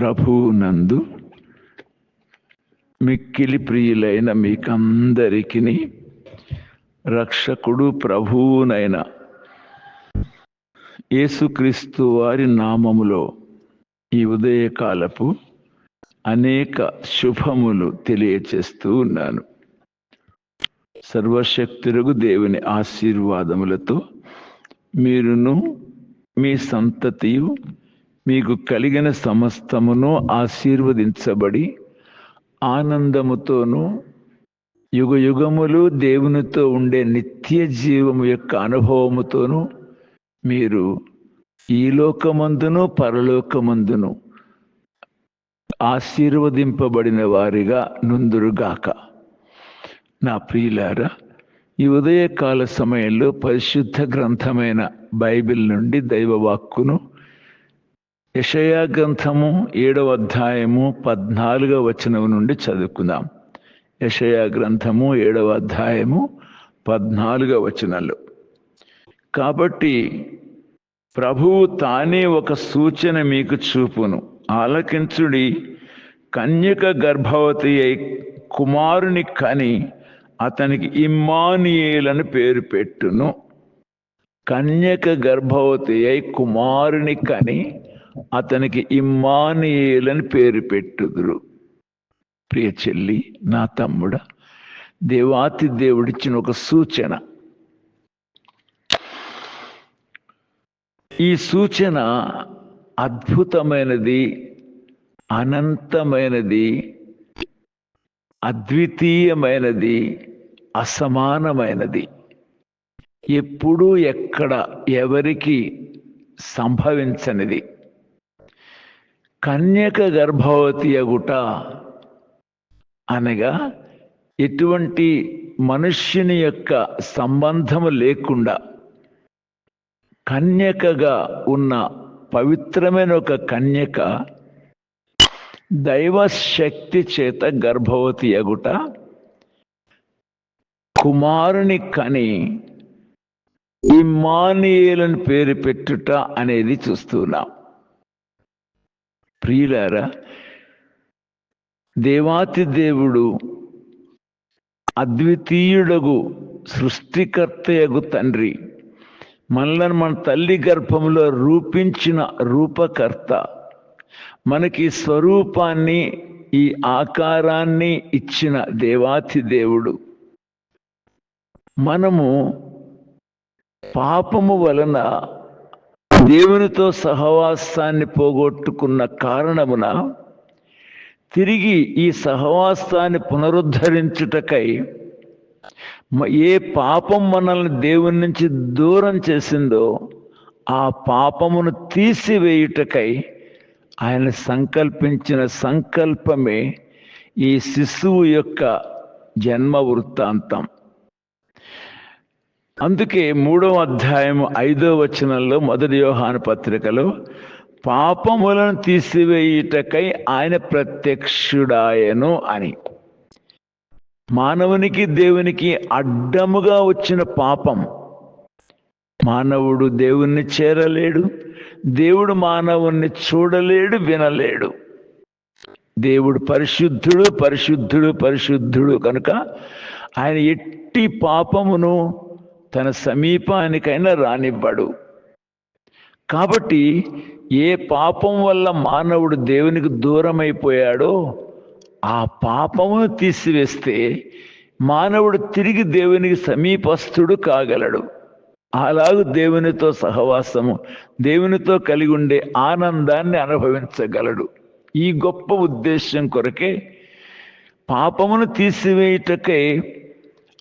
ప్రభువునందు మిక్కిలి ప్రియులైన మీకందరికీ రక్షకుడు ప్రభువునైన యేసుక్రీస్తు వారి నామములో ఈ ఉదయకాలపు అనేక శుభములు తెలియచేస్తూ ఉన్నాను. సర్వశక్తులకు దేవుని ఆశీర్వాదములతో మీరును మీ సంతతియు మీకు కలిగిన సమస్తమును ఆశీర్వదించబడి ఆనందముతోనూ యుగ యుగములు దేవునితో ఉండే నిత్య జీవము యొక్క అనుభవముతోనూ మీరు ఈ లోకమందును పరలోకమందును ఆశీర్వదింపబడిన వారిగా నుందురుగాక. నా ప్రియులారా ఈ ఉదయకాల సమయంలో పరిశుద్ధ గ్రంథమైన బైబిల్ నుండి దైవవాక్కును యషయా గ్రంథము ఏడవ అధ్యాయము పద్నాలుగవ వచనం నుండి చదువుకుందాం. యషయా గ్రంథము ఏడవ అధ్యాయము పద్నాలుగవ వచనాలు. కాబట్టి ప్రభువు తానే ఒక సూచన మీకు చూపును. ఆలకించుడి కన్యక గర్భవతి అయి కుమారుని కని అతనికి ఇమ్మానియేలని పేరు పెట్టును. కన్యక గర్భవతి అయి కుమారుని కని అతనికి ఇమ్మానియేలని పేరు పెట్టుదురు. ప్రియ చెల్లి నా తమ్ముడ దేవాతి దేవుడిచ్చిన ఒక సూచన. ఈ సూచన అద్భుతమైనది అనంతమైనది అద్వితీయమైనది అసమానమైనది. ఎప్పుడూ ఎక్కడ ఎవరికి సంభవించనిది. కన్యక గర్భవతి అగుట అనగా ఎటువంటి మనుష్యుని యొక్క సంబంధము లేకుండా కన్యకగా ఉన్న పవిత్రమైన ఒక కన్యక దైవ శక్తి చేత గర్భవతి అగుట. కుమారుని కని ఇమ్మానియేలని పేరు పెట్టుట అనేది చూస్తున్నాం ప్రియులారా దేవాతి దేవుడు అద్వితీయుడగు సృష్టికర్తయగు తండ్రి. మనలను మన తల్లి గర్భంలో రూపించిన రూపకర్త. మనకి స్వరూపాన్ని ఈ ఆకారాన్ని ఇచ్చిన దేవాతి దేవుడు. మనము పాపము వలన దేవునితో సహవాసాన్ని పోగొట్టుకున్న కారణమున తిరిగి ఈ సహవాసాన్ని పునరుద్ధరించుటకై ఏ పాపం మనల్ని దేవుని నుంచి దూరం చేసిందో ఆ పాపమును తీసివేయుటకై ఆయన సంకల్పించిన సంకల్పమే ఈ శిశువు యొక్క జన్మ వృత్తాంతం. అందుకే మూడవ అధ్యాయం ఐదో వచనంలో మొదటి యోహాను పత్రికలో పాపములను తీసివేయుటకై ఆయన ప్రత్యక్షుడాయను అని. మానవునికి దేవునికి అడ్డముగా వచ్చిన పాపం. మానవుడు దేవుణ్ణి చేరలేడు దేవుడు మానవుణ్ణి చూడలేడు వినలేడు. దేవుడు పరిశుద్ధుడు పరిశుద్ధుడు పరిశుద్ధుడు. కనుక ఆయన ఎట్టి పాపమును తన సమీపానికైనా రానివ్వడు. కాబట్టి ఏ పాపం వల్ల మానవుడు దేవునికి దూరమైపోయాడో ఆ పాపమును తీసివేస్తే మానవుడు తిరిగి దేవునికి సమీపస్థుడు కాగలడు. అలాగు దేవునితో సహవాసము దేవునితో కలిగి ఉండే ఆనందాన్ని అనుభవించగలడు. ఈ గొప్ప ఉద్దేశం కొరకే పాపమును తీసివేయుటకై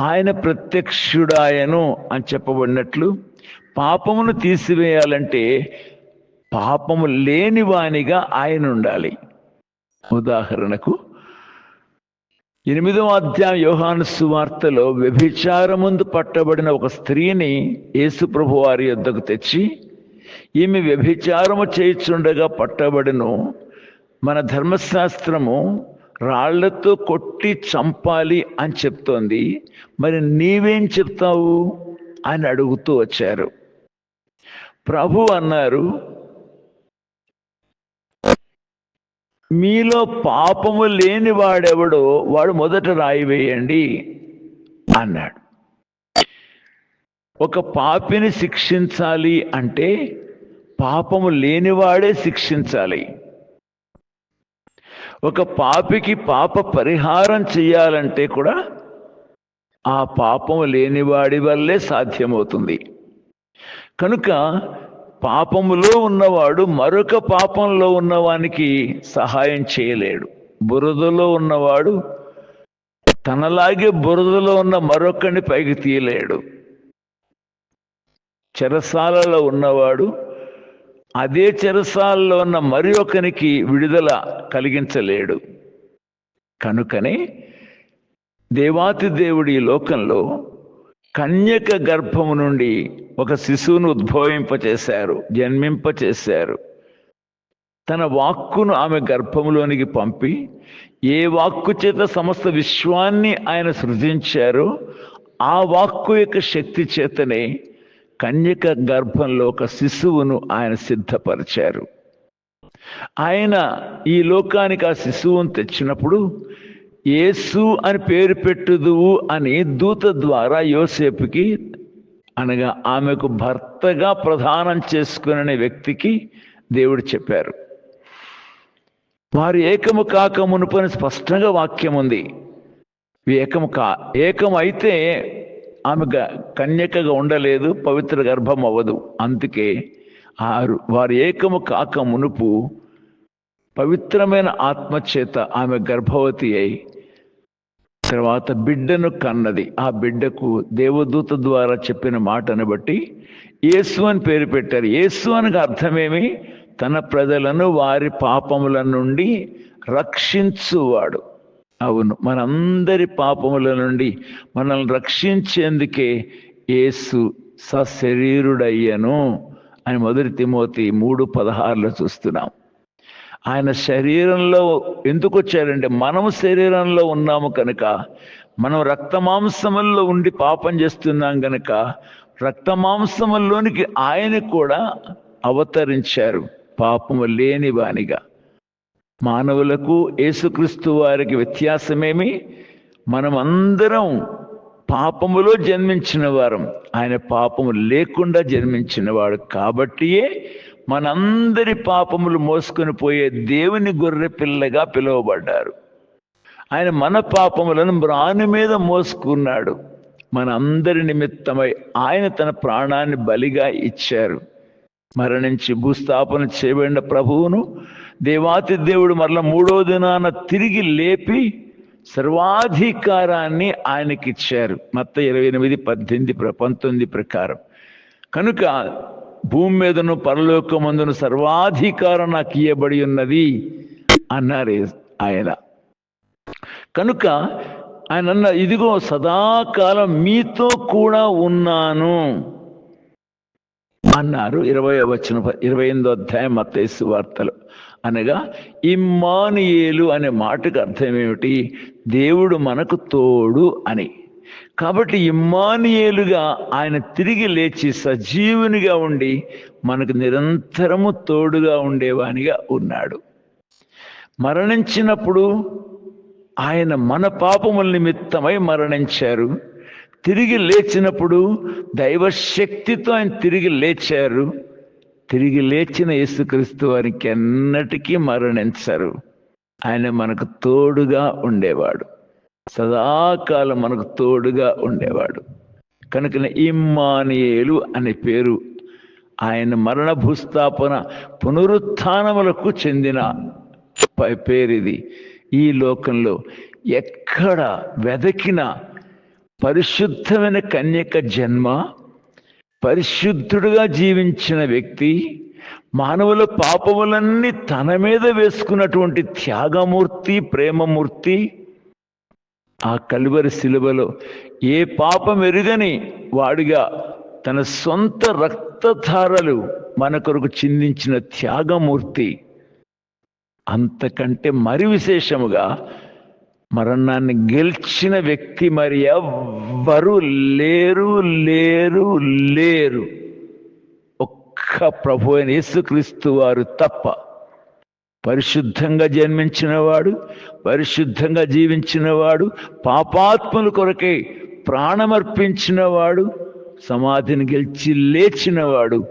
ఆయన ప్రత్యక్షుడాయను అని చెప్పబడినట్లు పాపమును తీసివేయాలంటే పాపము లేని వానిగా ఆయన ఉండాలి. ఉదాహరణకు ఎనిమిదవ అధ్యాయం యోహాను సువార్తలో వ్యభిచారముందు పట్టబడిన ఒక స్త్రీని యేసుప్రభు వారి యొద్దకు తెచ్చి ఈమె వ్యభిచారము చేయుచుండగా పట్టబడిను. మన ధర్మశాస్త్రము రాళ్ళతో కొట్టి చంపాలి అని చెప్తోంది. మరి నీవేం చెప్తావు? అని అడుగుతూ వచ్చారు. ప్రభు అన్నారు మీలో పాపము లేని వాడెవడో వాడు మొదట రాయి వేయండి అన్నాడు. ఒక పాపిని శిక్షించాలి అంటే పాపము లేనివాడే శిక్షించాలి. ఒక పాపికి పాప పరిహారం చేయాలంటే కూడా ఆ పాపం లేనివాడి వల్లే సాధ్యమవుతుంది. కనుక పాపములో ఉన్నవాడు మరొక పాపంలో ఉన్నవానికి సహాయం చేయలేడు. బురదలో ఉన్నవాడు తనలాగే బురదలో ఉన్న మరొకని పైకి తీయలేడు. చెరసాలలో ఉన్నవాడు అదే చెరసాల్లో ఉన్న మరి ఒకనికి విడుదల కలిగించలేడు. కనుకనే దేవాతి దేవుడి లోకంలో కన్యక గర్భము నుండి ఒక శిశువును ఉద్భవింపచేశారు జన్మింపచేశారు. తన వాక్కును ఆమె గర్భములోనికి పంపి ఏ వాక్కు చేత సమస్త విశ్వాన్ని ఆయన సృజించారో ఆ వాక్కు యొక్క శక్తి చేతనే కన్యక గర్భంలో ఒక శిశువును ఆయన సిద్ధపరిచారు. ఆయన ఈ లోకానికి ఆ శిశువును తెచ్చినప్పుడు యేసు అని పేరు పెట్టుదువు అని దూత ద్వారా యోసేపుకి అనగా ఆమెకు భర్తగా ప్రదానం చేసుకునే వ్యక్తికి దేవుడు చెప్పారు. వారు ఏకము కాక మునుపని స్పష్టంగా వాక్యం ఉంది. ఏకము కా ఏకం అయితే ఆమె గ- కన్యకగా ఉండలేదు పవిత్ర గర్భం అవ్వదు. అందుకే ఆరు వారు ఏకము కాక మునుపు పవిత్రమైన ఆత్మచేత ఆమె గర్భవతి అయి తర్వాత బిడ్డను కన్నది. ఆ బిడ్డకు దేవదూత ద్వారా చెప్పిన మాటను బట్టి యేసు అని పేరు పెట్టారు. యేసు అనగా అర్థమేమి? తన ప్రజలను వారి పాపముల నుండి రక్షించువాడు. అవును. మనందరి పాపముల నుండి మనల్ని రక్షించేందుకే యేసు సశరీరుడయ్యను అని మొదటి తిమోతి మూడు పదహారులో చూస్తున్నాం. ఆయన శరీరంలో ఎందుకు వచ్చారంటే మనము శరీరంలో ఉన్నాము కనుక మనం రక్తమాంసముల్లో ఉండి పాపం చేస్తున్నాం కనుక రక్తమాంసముల్లోనికి ఆయన కూడా అవతరించారు. పాపము లేని వానిగా. మానవులకు యేసుక్రీస్తు వారికి వ్యత్యాసమేమి? మనం అందరం పాపములో జన్మించిన వారం. ఆయన పాపము లేకుండా జన్మించినవాడు కాబట్టియే మనందరి పాపములు మోసుకొని పోయే దేవుని గొర్రె పిల్లగా పిలువబడ్డారు. ఆయన మన పాపములను మ్రాను మీద మోసుకున్నాడు. మన అందరి నిమిత్తమై ఆయన తన ప్రాణాన్ని బలిగా ఇచ్చారు. మరణించి భూస్థాపన చేయబడిన ప్రభువును దేవాతి దేవుడు మరల మూడో దినాన తిరిగి లేపి సర్వాధికారాన్ని ఆయనకి ఇచ్చారు మొత్త ఇరవై ఎనిమిది పద్దెనిమిది ప్ర- పంతొమ్మిది ప్రకారం. కనుక భూమి మీదను పరలోకమందును సర్వాధికారం నాకు ఇయ్యబడి ఉన్నది అన్నారు ఆయన. కనుక ఆయన అన్న ఇదిగో సదాకాలం మీతో కూడా ఉన్నాను అన్నారు. ఇరవై వచ్చిన ఇరవై ఎనిమిదో అధ్యాయం మత్తేసు వార్తలు. అనగా ఇమ్మానియేలు అనే మాటకు అర్థం ఏమిటి? దేవుడు మనకు తోడు అని. కాబట్టి ఇమ్మానియేలుగా ఆయన తిరిగి లేచి సజీవునిగా ఉండి మనకు నిరంతరము తోడుగా ఉండేవానిగా ఉన్నాడు. మరణించినప్పుడు ఆయన మన పాపముల నిమిత్తమై మరణించారు. తిరిగి లేచినప్పుడు దైవశక్తితో ఆయన తిరిగి లేచారు. తిరిగి లేచిన యేసుక్రీస్తు వారికి ఎన్నటికీ మరణించరు. ఆయన మనకు తోడుగా ఉండేవాడు. సదాకాలం మనకు తోడుగా ఉండేవాడు. కనుక ఇమ్మానియేలు అనే పేరు ఆయన మరణ భూస్థాపన పునరుత్నములకు చెందిన ప- పేరిది. ఈ లోకంలో ఎక్కడ వెదకిన పరిశుద్ధమైన కన్యక జన్మ పరిశుద్ధుడుగా జీవించిన వ్యక్తి మానవుల పాపములన్నీ తన మీద వేసుకున్నటువంటి త్యాగమూర్తి ప్రేమమూర్తి ఆ కలువరి శిలువలో ఏ పాపం ఎరుగని వాడిగా తన సొంత రక్తధారలు మన కొరకు చిందించిన త్యాగమూర్తి. అంతకంటే మరి విశేషముగా మరణాన్ని గెలిచిన వ్యక్తి మరి ఎవ్వరు లేరు లేరు లేరు. ఒక్క ప్రభు అయిన యేసుక్రీస్తు వారు తప్ప పరిశుద్ధంగా జన్మించినవాడు పరిశుద్ధంగా జీవించినవాడు పాపాత్ముల కొరకే ప్రాణమర్పించినవాడు సమాధిని గెలిచి లేచినవాడు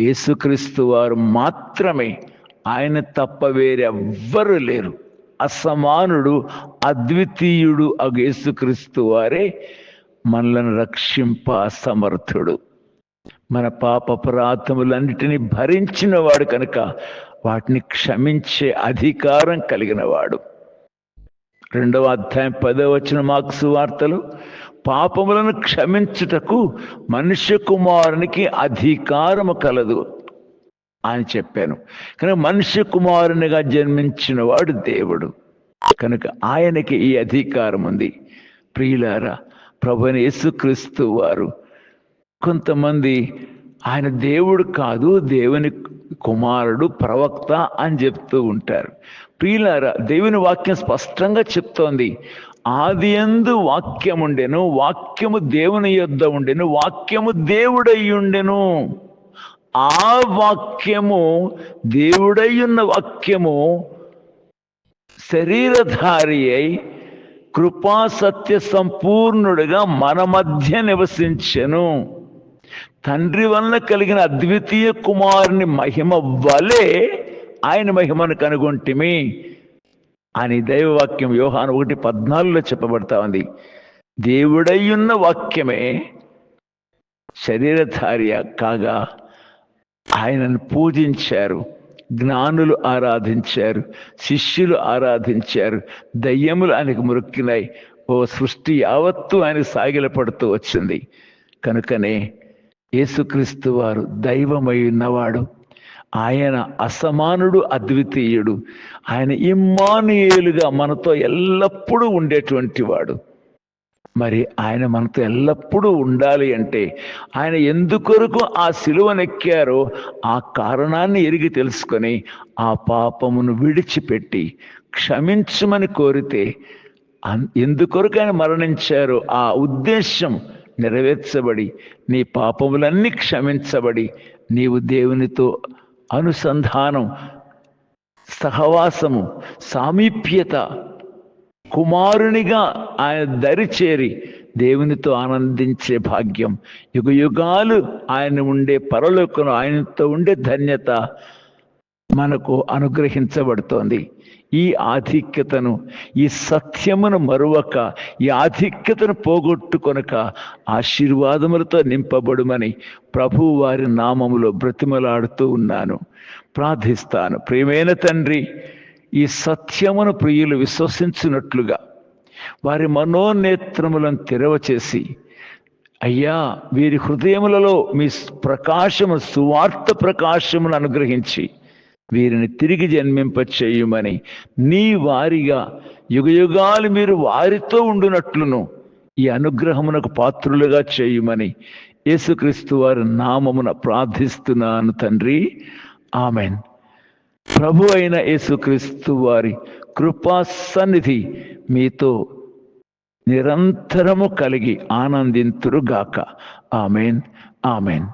యేసుక్రీస్తు వారు మాత్రమే. ఆయన తప్ప వేరెవ్వరు లేరు. అసమానుడు అద్వితీయుడు అగు యేసుక్రీస్తు వారే. మనలను రక్షింప సమర్థుడు మన పాప అపరాధములన్నిటినీ భరించిన వాడు కనుక వాటిని క్షమించే అధికారం కలిగిన వాడు రెండవ అధ్యాయం పదవ వచ్చిన మార్క్స్ వార్తలు పాపములను క్షమించుటకు మనుష్య కుమారునికి అధికారము కలదు అని చెప్పాను. కనుక మనుష్య కుమారునిగా జన్మించిన వాడు దేవుడు. కనుక ఆయనకి ఈ అధికారం ఉంది ప్రియులారా ప్రభుని యేసుక్రీస్తు వారు. కొంతమంది ఆయన దేవుడు కాదు దేవుని కుమారుడు ప్రవక్త అని చెప్తూ ఉంటారు. ప్రియులారా దేవుని వాక్యం స్పష్టంగా చెప్తోంది. ఆది ఎందు వాక్యం ఉండెను వాక్యము దేవుని యొద్ద ఉండెను వాక్యము దేవుడయ్యుండెను ఆ వాక్యము దేవుడై ఉన్న వాక్యము శరీరధారి అయి కృపా సత్య సంపూర్ణుడిగా మన మధ్య నివసించెను. తండ్రి వలన కలిగిన అద్వితీయ కుమారుని మహిమ వలె ఆయన మహిమను కనుగొంటిమి అని దైవవాక్యం వ్యూహాన్ ఒకటి పద్నాలుగులో చెప్పబడతా ఉంది. దేవుడయ్యున్న వాక్యమే శరీరధార్య కాగా ఆయనను పూజించారు. జ్ఞానులు ఆరాధించారు శిష్యులు ఆరాధించారు దయ్యములు ఆయనకు మురుక్కినాయి ఓ సృష్టి యావత్తు ఆయన సాగిలపడుతూ వచ్చింది. కనుకనే యేసుక్రీస్తు వారు దైవమై ఉన్నవాడు ఆయన అసమానుడు అద్వితీయుడు ఆయన ఇమ్మానుయేలుగా మనతో ఎల్లప్పుడూ ఉండేటువంటి వాడు. మరి ఆయన మనతో ఎల్లప్పుడూ ఉండాలి అంటే ఆయన ఎందుకొరకు ఆ సిలువనెక్కారో ఆ కారణాన్ని ఎరిగి తెలుసుకొని ఆ పాపమును విడిచిపెట్టి క్షమించమని కోరితే అన్- ఎందుకొరకు ఆయన మరణించారో ఆ ఉద్దేశం నెరవేర్చబడి నీ పాపములన్నీ క్షమించబడి నీవు దేవునితో అనుసంధానం సహవాసము సామీప్యత కుమారునిగా ఆయన దరి చేరి దేవునితో ఆనందించే భాగ్యం. యుగ యుగాలు ఆయన ఉండే పరలోకం ఆయనతో ఉండే ధన్యత మనకు అనుగ్రహించబడుతోంది. ఈ ఆధిక్యతను ఈ సత్యమును మరువక ఈ ఆధిక్యతను పోగొట్టుకొనక ఆశీర్వాదములతో నింపబడుమని ప్రభు వారి నామములో బ్రతిమలాడుతూ ఉన్నాను. ప్రార్థిస్తాను. ప్రేమైన తండ్రి ఈ సత్యమును ప్రియులు విశ్వసించినట్లుగా వారి మనోనేత్రములను తెరవచేసి అయ్యా వీరి హృదయములలో మీ ప్రకాశము సువార్త ప్రకాశమును అనుగ్రహించి వీరిని తిరిగి జన్మింప చేయుమని నీ వారిగా యుగయుగాలు మీరు వారితో ఉండునట్లును ఈ అనుగ్రహమునకు పాత్రులుగా చేయుమని యేసుక్రీస్తు వారి నామమున ప్రార్థిస్తున్నాను తండ్రి. ఆమెన్. ప్రభు అయిన యేసుక్రీస్తు వారి కృపా సన్నిధి మీతో నిరంతరము కలిగి ఆనందింతురుగాక. ఆమెన్. ఆమెన్.